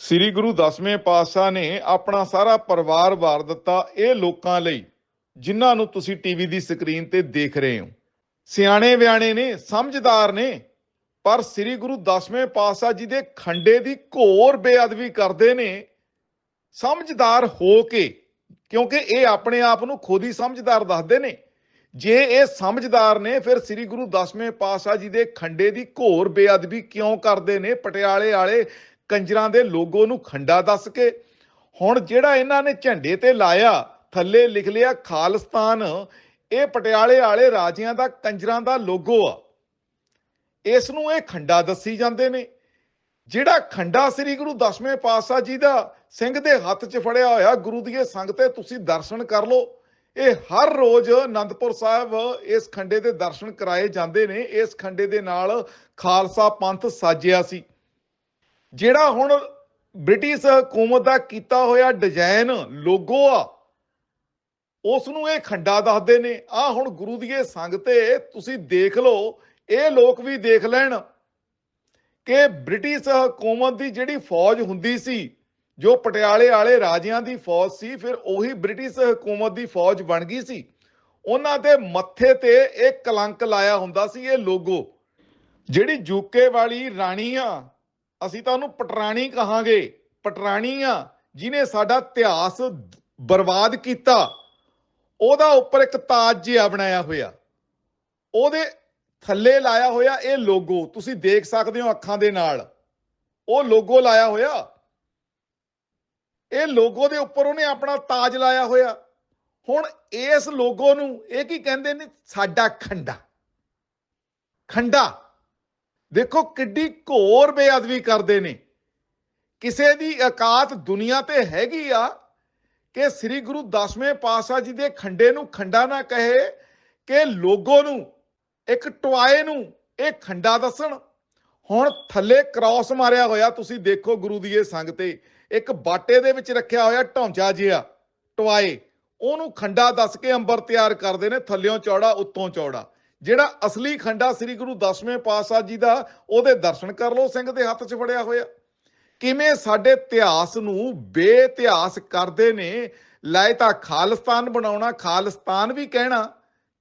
ਸ੍ਰੀ ਗੁਰੂ ਦਸਵੇਂ ਪਾਤਸ਼ਾਹ ਨੇ ਆਪਣਾ ਸਾਰਾ ਪਰਿਵਾਰ ਵਾਰ ਦਿੱਤਾ ਇਹ ਲੋਕਾਂ ਲਈ, ਜਿਨ੍ਹਾਂ ਨੂੰ ਤੁਸੀਂ ਟੀਵੀ ਦੀ ਸਕਰੀਨ ਤੇ ਦੇਖ ਰਹੇ ਹੋ। ਸਿਆਣੇ ਵਿਆਣੇ ਨੇ, ਸਮਝਦਾਰ ਨੇ, ਪਰ ਸ੍ਰੀ ਗੁਰੂ ਦਸਵੇਂ ਪਾਤਸ਼ਾਹ ਜੀ ਦੇ ਖੰਡੇ ਦੀ ਘੋਰ ਬੇਅਦਬੀ ਕਰਦੇ ਨੇ, ਸਮਝਦਾਰ ਹੋ ਕੇ, ਕਿਉਂਕਿ ਇਹ ਆਪਣੇ ਆਪ ਨੂੰ ਖੁਦ ਹੀ ਸਮਝਦਾਰ ਦੱਸਦੇ ਨੇ। ਜੇ ਇਹ ਸਮਝਦਾਰ ਨੇ, ਫਿਰ ਸ੍ਰੀ ਗੁਰੂ ਦਸਵੇਂ ਪਾਤਸ਼ਾਹ ਜੀ ਦੇ ਖੰਡੇ ਦੀ ਘੋਰ ਬੇਅਦਬੀ ਕਿਉਂ ਕਰਦੇ ਨੇ? ਪਟਿਆਲੇ ਵਾਲੇ ਕੰਜਰਾਂ ਦੇ ਲੋਗੋ ਨੂੰ ਖੰਡਾ ਦੱਸ ਕੇ, ਹੁਣ ਜਿਹੜਾ ਇਹਨਾਂ ਨੇ ਝੰਡੇ ਤੇ ਲਾਇਆ, ਥੱਲੇ ਲਿਖ ਲਿਆ ਖਾਲਿਸਤਾਨ, ਇਹ ਪਟਿਆਲੇ ਵਾਲੇ ਰਾਜਿਆਂ ਦਾ ਕੰਜਰਾਂ ਦਾ ਲੋਗੋ ਆ। ਇਸ ਨੂੰ ਇਹ ਖੰਡਾ ਦੱਸੀ ਜਾਂਦੇ ਨੇ। ਜਿਹੜਾ ਖੰਡਾ ਸ੍ਰੀ ਗੁਰੂ ਦਸਵੇਂ ਪਾਤਸ਼ਾਹ ਜੀ ਦਾ ਸਿੰਘ ਦੇ ਹੱਥ 'ਚ ਫੜਿਆ ਹੋਇਆ, ਗੁਰੂ ਦੀ ਇਹ ਸੰਗ ਤੇ ਤੁਸੀਂ ਦਰਸ਼ਨ ਕਰ ਲਓ। ਇਹ ਹਰ ਰੋਜ਼ ਅਨੰਦਪੁਰ ਸਾਹਿਬ ਇਸ ਖੰਡੇ ਦੇ ਦਰਸ਼ਨ ਕਰਾਏ ਜਾਂਦੇ ਨੇ। ਇਸ ਖੰਡੇ ਦੇ ਨਾਲ ਖਾਲਸਾ ਪੰਥ ਸਾਜਿਆ ਸੀ। ਜਿਹੜਾ ਹੁਣ ਬ੍ਰਿਟਿਸ਼ ਹਕੂਮਤ ਦਾ ਕੀਤਾ ਹੋਇਆ ਡਿਜ਼ਾਈਨ ਲੋਗੋ ਆ, ਉਸ ਨੂੰ ਇਹ ਖੰਡਾ ਦੱਸਦੇ ਨੇ ਆ ਹੁਣ ਗੁਰੂ ਦੀ ਸੰਗ ਤੇ ਤੁਸੀਂ ਦੇਖ ਲਓ, ਇਹ ਲੋਕ ਵੀ ਦੇਖ ਲੈਣ ਕਿ ਬ੍ਰਿਟਿਸ਼ ਹਕੂਮਤ ਦੀ ਜਿਹੜੀ ਫੌਜ ਹੁੰਦੀ ਸੀ, ਜੋ ਪਟਿਆਲੇ ਵਾਲੇ ਰਾਜਿਆਂ ਦੀ ਫੌਜ ਸੀ, ਫਿਰ ਉਹੀ ਬ੍ਰਿਟਿਸ਼ ਹਕੂਮਤ ਦੀ ਫੌਜ ਬਣ ਗਈ ਸੀ। ਉਹਨਾਂ ਦੇ ਮੱਥੇ ਤੇ ਇਹ ਕਲੰਕ ਲਾਇਆ ਹੁੰਦਾ ਸੀ, ਇਹ ਲੋਗੋ। ਜਿਹੜੀ ਯੂਕੇ ਵਾਲੀ ਰਾਣੀ ਆ ਅਸੀਂ ਤਾਂ ਉਹਨੂੰ ਪਟਰਾਣੀ ਕਹਾਂਗੇ। ਪਟਰਾਣੀ ਆ ਜਿਨੇ ਸਾਡਾ ਇਤਿਹਾਸ ਬਰਬਾਦ ਕੀਤਾ। ਉਹਦਾ ਉੱਪਰ ਇੱਕ ਤਾਜ ਜਿਹਾ ਬਣਾਇਆ ਹੋਇਆ। ਉਹਦੇ ਥੱਲੇ ਲਾਇਆ ਹੋਇਆ ਇਹ ਲੋਗੋ। ਤੁਸੀਂ ਦੇਖ ਸਕਦੇ ਹੋ ਅੱਖਾਂ ਦੇ ਨਾਲ। ਉਹ ਲੋਗੋ ਲਾਇਆ ਹੋਇਆ। ਇਹ ਲੋਗੋ ਦੇ ਉੱਪਰ ਉਹਨੇ ਆਪਣਾ ਤਾਜ ਲਾਇਆ ਹੋਇਆ। ਹੁਣ ਇਸ ਲੋਗੋ ਨੂੰ ਇਹ ਕੀ ਕਹਿੰਦੇ ਨੇ? ਸਾਡਾ ਖੰਡਾ। ਖੰਡਾ। ਦੇਖੋ ਕਿੱਡੀ ਘੋਰ ਬੇਅਦਬੀ ਕਰਦੇ ਨੇ। ਕਿਸੇ ਦੀ ਔਕਾਤ ਦੁਨੀਆ ਤੇ ਹੈਗੀ ਆ ਕਿ ਸ੍ਰੀ ਗੁਰੂ ਦਸਵੇਂ ਪਾਤਸ਼ਾਹ ਜੀ ਦੇ ਖੰਡੇ ਨੂੰ ਖੰਡਾ ਨਾ ਕਹੇ, ਕਿ ਲੋਗੋ ਨੂੰ, ਇੱਕ ਟਵਾਏ ਨੂੰ ਇਹ ਖੰਡਾ ਦੱਸਣ। ਹੁਣ ਥੱਲੇ ਕ੍ਰਾਸ ਮਾਰਿਆ ਹੋਇਆ ਤੁਸੀਂ ਦੇਖੋ ਗੁਰੂ ਦੀ ਇਹ ਸੰਗ ਤੇ। ਇੱਕ ਬਾਟੇ ਦੇ ਵਿੱਚ ਰੱਖਿਆ ਹੋਇਆ ਢੌਂਚਾ ਜਿਹਾ, ਟਵਾਏ। ਉਹਨੂੰ ਖੰਡਾ ਦੱਸ ਕੇ ਅੰਬਰ ਤਿਆਰ ਕਰਦੇ ਨੇ, ਥੱਲਿਓਂ ਚੌੜਾ, ਉੱਤੋਂ ਚੌੜਾ। ਜਿਹੜਾ ਅਸਲੀ ਖੰਡਾ ਸ੍ਰੀ ਗੁਰੂ ਦਸਵੇਂ ਪਾਤਸ਼ਾਹ ਜੀ ਦਾ, ਉਹਦੇ ਦਰਸ਼ਨ ਕਰ ਲਓ, ਸਿੰਘ ਦੇ ਹੱਥ 'ਚ ਫੜਿਆ ਹੋਇਆ। ਕਿਵੇਂ ਸਾਡੇ ਇਤਿਹਾਸ ਨੂੰ ਬੇਇਤਿਹਾਸ ਕਰਦੇ ਨੇ ਲੈ ਤਾਂ ਖਾਲਿਸਤਾਨ ਬਣਾਉਣਾ, ਖਾਲਿਸਤਾਨ ਵੀ ਕਹਿਣਾ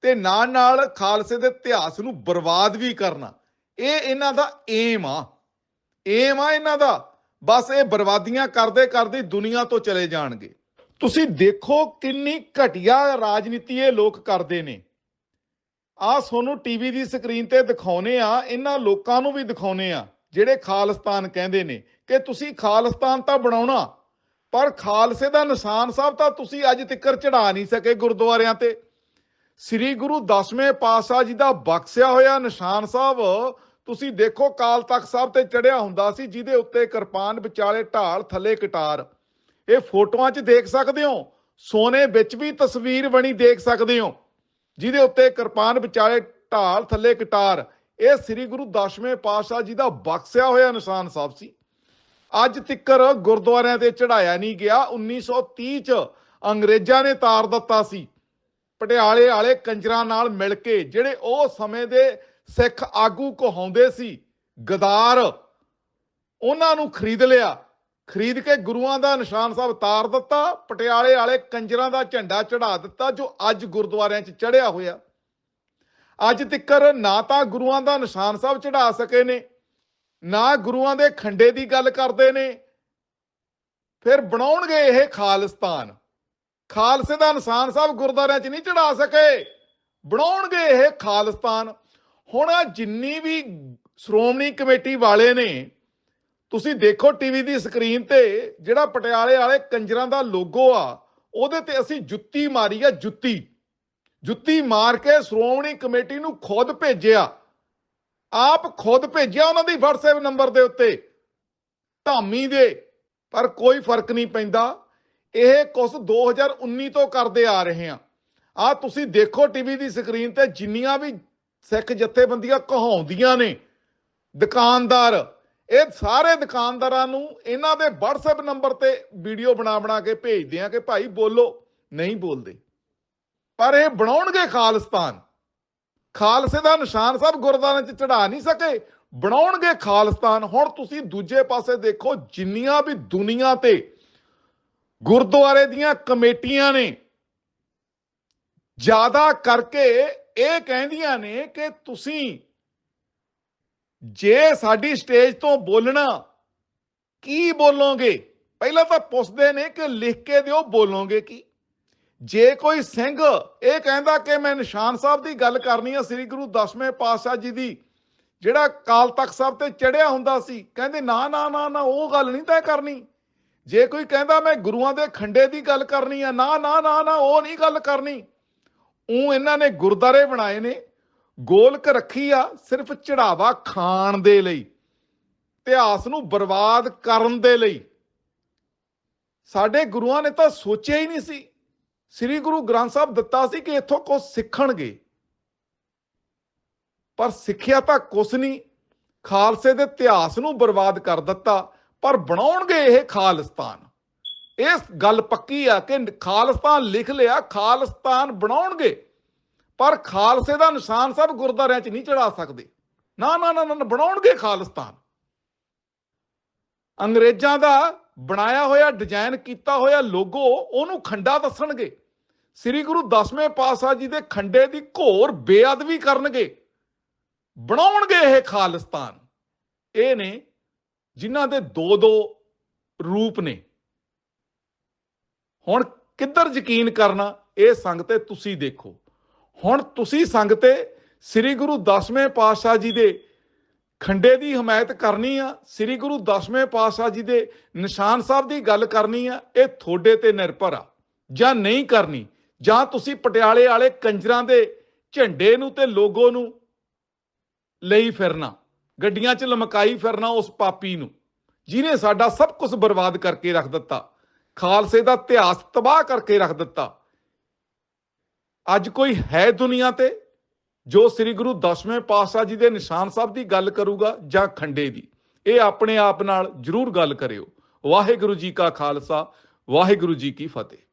ਤੇ ਨਾਲ ਨਾਲ ਖਾਲਸੇ ਦੇ ਇਤਿਹਾਸ ਨੂੰ ਬਰਬਾਦ ਵੀ ਕਰਨਾ। ਇਹ ਇਹਨਾਂ ਦਾ ਏਮ ਆ। ਏਮ ਆ ਇਹਨਾਂ ਦਾ। ਬਸ ਇਹ ਬਰਬਾਦੀਆਂ ਕਰਦੇ ਕਰਦੇ ਦੁਨੀਆ ਤੋਂ ਚਲੇ ਜਾਣਗੇ। ਤੁਸੀਂ ਦੇਖੋ ਕਿੰਨੀ ਘਟੀਆ ਰਾਜਨੀਤੀ ਇਹ ਲੋਕ ਕਰਦੇ ਨੇ। ਆ ਤੁਹਾਨੂੰ ਟੀਵੀ ਦੀ ਸਕਰੀਨ ਤੇ ਦਿਖਾਉਨੇ ਆ, ਇਹਨਾਂ ਲੋਕਾਂ ਨੂੰ ਵੀ ਦਿਖਾਉਨੇ ਆ, ਜਿਹੜੇ ਖਾਲਿਸਤਾਨ ਕਹਿੰਦੇ ਨੇ ਕਿ ਤੁਸੀਂ ਖਾਲਿਸਤਾਨ ਤਾਂ ਬਣਾਉਣਾ, ਪਰ ਖਾਲਸੇ ਦਾ ਨਿਸ਼ਾਨ ਸਾਹਿਬ ਤਾਂ ਤੁਸੀਂ ਅੱਜ ਤੱਕ ਚੜਾ ਨਹੀਂ ਸਕੇ ਗੁਰਦੁਆਰਿਆਂ ਤੇ। ਸ੍ਰੀ ਗੁਰੂ ਦਸਵੇਂ ਪਾਤਸ਼ਾਹ ਜੀ ਦਾ ਬਖਸ਼ਿਆ ਹੋਇਆ ਨਿਸ਼ਾਨ ਸਾਹਿਬ, ਤੁਸੀਂ ਦੇਖੋ ਕਾਲ ਤਖਤ ਸਾਹਿਬ ਤੇ ਚੜਿਆ ਹੁੰਦਾ ਸੀ, ਜਿਹਦੇ ਉੱਤੇ ਕਿਰਪਾਨ ਵਿਚਾਲੇ ਢਾਲ ਥੱਲੇ ਕਟਾਰ। ਇਹ ਫੋਟੋਆਂ 'ਚ ਦੇਖ ਸਕਦੇ ਹੋ, ਸੋਨੇ ਵਿੱਚ ਵੀ ਤਸਵੀਰ ਬਣੀ ਦੇਖ ਸਕਦੇ ਹੋ। ਜਿਹਦੇ ਉੱਤੇ ਕਿਰਪਾਨ ਵਿਚਾਲੇ ਢਾਲ, ਥੱਲੇ ਕਟਾਰ। ਇਹ ਸ੍ਰੀ ਗੁਰੂ ਦਸਵੇਂ ਪਾਤਸ਼ਾਹ ਜੀ ਦਾ ਬਖਸ਼ਿਆ ਹੋਇਆ ਨਿਸ਼ਾਨ ਸਾਹਿਬ ਸੀ। ਅੱਜ ਤਿੱਕਰ ਗੁਰਦੁਆਰਿਆਂ ਤੇ ਚੜਾਇਆ ਨਹੀਂ ਗਿਆ। 1930 ਚ ਅੰਗਰੇਜ਼ਾਂ ਨੇ ਤਾਰ ਦਿੱਤਾ ਸੀ। ਪਟਿਆਲੇ ਵਾਲੇ ਕੰਜਰਾਂ ਨਾਲ ਮਿਲ ਕੇ, ਜਿਹੜੇ ਉਹ ਸਮੇਂ ਦੇ ਸਿੱਖ ਆਗੂ ਕਹਾਉਂਦੇ ਸੀ, ਗਦਾਰ, ਉਹਨਾਂ ਨੂੰ ਖਰੀਦ ਲਿਆ। ਖਰੀਦ ਕੇ ਗੁਰੂਆਂ ਦਾ ਨਿਸ਼ਾਨ ਸਾਹਿਬ ਤਾਰ ਦਿੱਤਾ, ਪਟਿਆਲੇ ਵਾਲੇ ਕੰਜਰਾਂ ਦਾ ਝੰਡਾ ਚੜਾ ਦਿੱਤਾ, ਜੋ ਅੱਜ ਗੁਰਦੁਆਰਿਆਂ 'ਚ ਚੜਿਆ ਹੋਇਆ। ਅੱਜ ਤਿੱਕਰ ਨਾ ਤਾਂ ਗੁਰੂਆਂ ਦਾ ਨਿਸ਼ਾਨ ਸਾਹਿਬ ਚੜਾ ਸਕੇ ਨੇ, ਨਾ ਗੁਰੂਆਂ ਦੇ ਖੰਡੇ ਦੀ ਗੱਲ ਕਰਦੇ ਨੇ। ਫਿਰ ਬਣਾਉਣਗੇ ਇਹ ਖਾਲਿਸਤਾਨ। ਖਾਲਸੇ ਦਾ ਨਿਸ਼ਾਨ ਸਾਹਿਬ ਗੁਰਦੁਆਰਿਆਂ 'ਚ ਨਹੀਂ ਚੜਾ ਸਕੇ। ਬਣਾਉਣਗੇ ਇਹ ਖਾਲਿਸਤਾਨ। ਹੁਣ ਜਿੰਨੀ ਵੀ ਸ਼੍ਰੋਮਣੀ ਕਮੇਟੀ ਵਾਲੇ ਨੇ ਤੁਸੀਂ ਦੇਖੋ ਟੀਵੀ ਦੀ ਸਕਰੀਨ ਤੇ ਜਿਹੜਾ ਪਟਿਆਲੇ ਵਾਲੇ ਕੰਜਰਾਂ ਦਾ ਲੋਗੋ ਆ, ਉਹਦੇ ਤੇ ਅਸੀਂ ਜੁੱਤੀ ਮਾਰੀ ਆ, ਜੁੱਤੀ। ਜੁੱਤੀ ਮਾਰ ਕੇ ਸ਼੍ਰੋਮਣੀ ਕਮੇਟੀ ਨੂੰ ਖੁਦ ਭੇਜਿਆ। ਆਪ ਖੁਦ ਭੇਜਿਆ ਉਹਨਾਂ ਦੀ WhatsApp ਨੰਬਰ ਦੇ ਉੱਤੇ। ਧਾਮੀ ਦੇ, ਪਰ ਕੋਈ ਫ਼ਰਕ ਨਹੀਂ ਪੈਂਦਾ। ਇਹ ਕੁਛ 2019 ਤੋਂ ਕਰਦੇ ਆ ਰਹੇ ਆ। ਆ ਤੁਸੀਂ ਦੇਖੋ ਟੀਵੀ ਦੀ ਸਕਰੀਨ ਤੇ ਜਿੰਨੀਆਂ ਵੀ ਸਿੱਖ ਜਥੇਬੰਦੀਆਂ ਕਹਾਉਂਦੀਆਂ ਨੇ। ਦੁਕਾਨਦਾਰ ਇਹ ਸਾਰੇ ਦੁਕਾਨਦਾਰਾਂ ਨੂੰ ਇਹਨਾਂ ਦੇ WhatsApp ਨੰਬਰ ਤੇ ਵੀਡੀਓ ਬਣਾ ਬਣਾ ਕੇ ਭੇਜਦੇ ਆ ਕਿ ਭਾਈ ਬੋਲੋ, ਨਹੀਂ ਬੋਲਦੇ। ਪਰ ਇਹ ਬਣਾਉਣਗੇ ਖਾਲਿਸਤਾਨ। ਖਾਲਸੇ ਦਾ ਨਿਸ਼ਾਨ ਸਾਹਿਬ ਗੁਰਦਾਰੇ 'ਚ ਚੜਾ ਨਹੀਂ ਸਕੇ। ਬਣਾਉਣਗੇ ਖਾਲਿਸਤਾਨ। ਹੁਣ ਤੁਸੀਂ ਦੂਜੇ ਪਾਸੇ ਦੇਖੋ, ਜਿੰਨੀਆਂ ਵੀ ਦੁਨੀਆ ਤੇ ਗੁਰਦੁਆਰੇ ਦੀਆਂ ਕਮੇਟੀਆਂ ਨੇ, ਜ਼ਿਆਦਾ ਕਰਕੇ ਇਹ ਕਹਿੰਦੀਆਂ ਨੇ ਕਿ ਤੁਸੀਂ ਜੇ ਸਾਡੀ ਸਟੇਜ ਤੋਂ ਬੋਲਣਾ, ਕੀ ਬੋਲੋਗੇ? ਪਹਿਲਾਂ ਤਾਂ ਪੁੱਛਦੇ ਨੇ ਕਿ ਲਿਖ ਕੇ ਦਿਓ, ਬੋਲੋਗੇ ਕੀ? ਜੇ ਕੋਈ ਸਿੰਘ ਇਹ ਕਹਿੰਦਾ ਕਿ ਮੈਂ ਨਿਸ਼ਾਨ ਸਾਹਿਬ ਦੀ ਗੱਲ ਕਰਨੀ ਆ, ਸ੍ਰੀ ਗੁਰੂ ਦਸਵੇਂ ਪਾਤਸ਼ਾਹ ਜੀ ਦੀ, ਜਿਹੜਾ ਕਾਲ ਤਖਤ ਸਾਹਿਬ ਤੇ ਚੜਿਆ ਹੁੰਦਾ ਸੀ, ਕਹਿੰਦੇ ਨਾ ਨਾ ਨਾ ਨਾ, ਉਹ ਗੱਲ ਨਹੀਂ ਤੈਅ ਕਰਨੀ। ਜੇ ਕੋਈ ਕਹਿੰਦਾ ਮੈਂ ਗੁਰੂਆਂ ਦੇ ਖੰਡੇ ਦੀ ਗੱਲ ਕਰਨੀ ਆ, ਨਾ ਨਾ ਨਾ ਨਾ, ਉਹ ਨਹੀਂ ਗੱਲ ਕਰਨੀ। ਉਹ ਇਹਨਾਂ ਨੇ ਗੁਰਦਾਰੇ ਬਣਾਏ ਨੇ। ਗੋਲਕ ਰੱਖੀ ਆ ਸਿਰਫ ਚੜਾਵਾ ਖਾਣ ਦੇ ਲਈ, ਇਤਿਹਾਸ ਨੂੰ ਬਰਬਾਦ ਕਰਨ ਦੇ ਲਈ। ਸਾਡੇ ਗੁਰੂਆਂ ਨੇ ਤਾਂ ਸੋਚਿਆ ਹੀ ਨਹੀਂ ਸੀ। ਸ੍ਰੀ ਗੁਰੂ ਗ੍ਰੰਥ ਸਾਹਿਬ ਦਿੱਤਾ ਸੀ ਕਿ ਇੱਥੋਂ ਕੁਝ ਸਿੱਖਣਗੇ। ਪਰ ਸਿੱਖਿਆ ਤਾਂ ਕੁਛ ਨਹੀਂ। ਖਾਲਸੇ ਦੇ ਇਤਿਹਾਸ ਨੂੰ ਬਰਬਾਦ ਕਰ ਦਿੱਤਾ, ਪਰ ਬਣਾਉਣਗੇ ਇਹ ਖਾਲਿਸਤਾਨ। ਇਸ ਗੱਲ ਪੱਕੀ ਆ ਕਿ ਖਾਲਿਸਤਾਨ ਲਿਖ ਲਿਆ, ਖਾਲਿਸਤਾਨ ਬਣਾਉਣਗੇ। ਪਰ ਖਾਲਸੇ ਦਾ ਨਿਸ਼ਾਨ ਸਾਹਿਬ ਗੁਰਦਾਰਿਆਂ 'ਚ ਨਹੀਂ ਚੜਾ ਸਕਦੇ। ਨਾ ਨਾ ਨਾ ਨਾ, ਬਣਾਉਣਗੇ ਖਾਲਸਤਾਨ। ਅੰਗਰੇਜ਼ਾਂ ਦਾ ਬਣਾਇਆ ਹੋਇਆ, ਡਿਜ਼ਾਈਨ ਕੀਤਾ ਹੋਇਆ ਲੋਗੋ, ਉਹਨੂੰ ਖੰਡਾ ਦੱਸਣਗੇ। ਸ੍ਰੀ ਗੁਰੂ ਦਸਵੇਂ ਪਾਤਸ਼ਾਹ ਜੀ ਦੇ ਖੰਡੇ ਦੀ ਘੋਰ ਬੇਅਦਬੀ ਕਰਨਗੇ। ਬਣਾਉਣਗੇ ਇਹ ਖਾਲਿਸਤਾਨ। ਇਹ ਨੇ ਜਿਨ੍ਹਾਂ ਦੇ ਦੋ ਦੋ ਰੂਪ ਨੇ। ਹੁਣ ਕਿੱਧਰ ਯਕੀਨ ਕਰਨਾ, ਇਹ ਸੰਗਤੇ ਤੁਸੀਂ ਦੇਖੋ। ਹੁਣ ਤੁਸੀਂ ਸੰਗਤੇ ਸ੍ਰੀ ਗੁਰੂ ਦਸਵੇਂ ਪਾਤਸ਼ਾਹ ਜੀ ਦੇ ਖੰਡੇ ਦੀ ਹਮਾਇਤ ਕਰਨੀ ਆ, ਸ੍ਰੀ ਗੁਰੂ ਦਸਵੇਂ ਪਾਤਸ਼ਾਹ ਜੀ ਦੇ ਨਿਸ਼ਾਨ ਸਾਹਿਬ ਦੀ ਗੱਲ ਕਰਨੀ ਆ, ਇਹ ਤੁਹਾਡੇ ਤੇ ਨਿਰਭਰ ਆ, ਜਾਂ ਨਹੀਂ ਕਰਨੀ, ਜਾਂ ਤੁਸੀਂ ਪਟਿਆਲੇ ਵਾਲੇ ਕੰਜਰਾਂ ਦੇ ਝੰਡੇ ਨੂੰ ਤੇ ਲੋਗੋ ਨੂੰ ਲਈ ਫਿਰਨਾ, ਗੱਡੀਆਂ 'ਚ ਲਮਕਾਈ ਫਿਰਨਾ ਉਸ ਪਾਪੀ ਨੂੰ ਜਿਨੇ ਸਾਡਾ ਸਭ ਕੁਝ ਬਰਬਾਦ ਕਰਕੇ ਰੱਖ ਦਿੱਤਾ, ਖਾਲਸੇ ਦਾ ਇਤਿਹਾਸ ਤਬਾਹ ਕਰਕੇ ਰੱਖ ਦਿੱਤਾ ਅੱਜ ਕੋਈ ਹੈ ਦੁਨੀਆ ਤੇ ਜੋ ਸ੍ਰੀ ਗੁਰੂ ਦਸਵੇਂ ਪਾਤਸ਼ਾਹ ਜੀ ਦੇ ਨਿਸ਼ਾਨ ਸਾਹਿਬ ਦੀ ਗੱਲ ਕਰੂਗਾ ਜਾਂ ਖੰਡੇ ਦੀ? ਇਹ ਆਪਣੇ ਆਪ ਨਾਲ ਜਰੂਰ ਗੱਲ ਕਰਿਓ। ਵਾਹਿਗੁਰੂ ਜੀ ਕਾ ਖਾਲਸਾ, ਵਾਹਿਗੁਰੂ ਜੀ ਕੀ ਫਤਿਹ।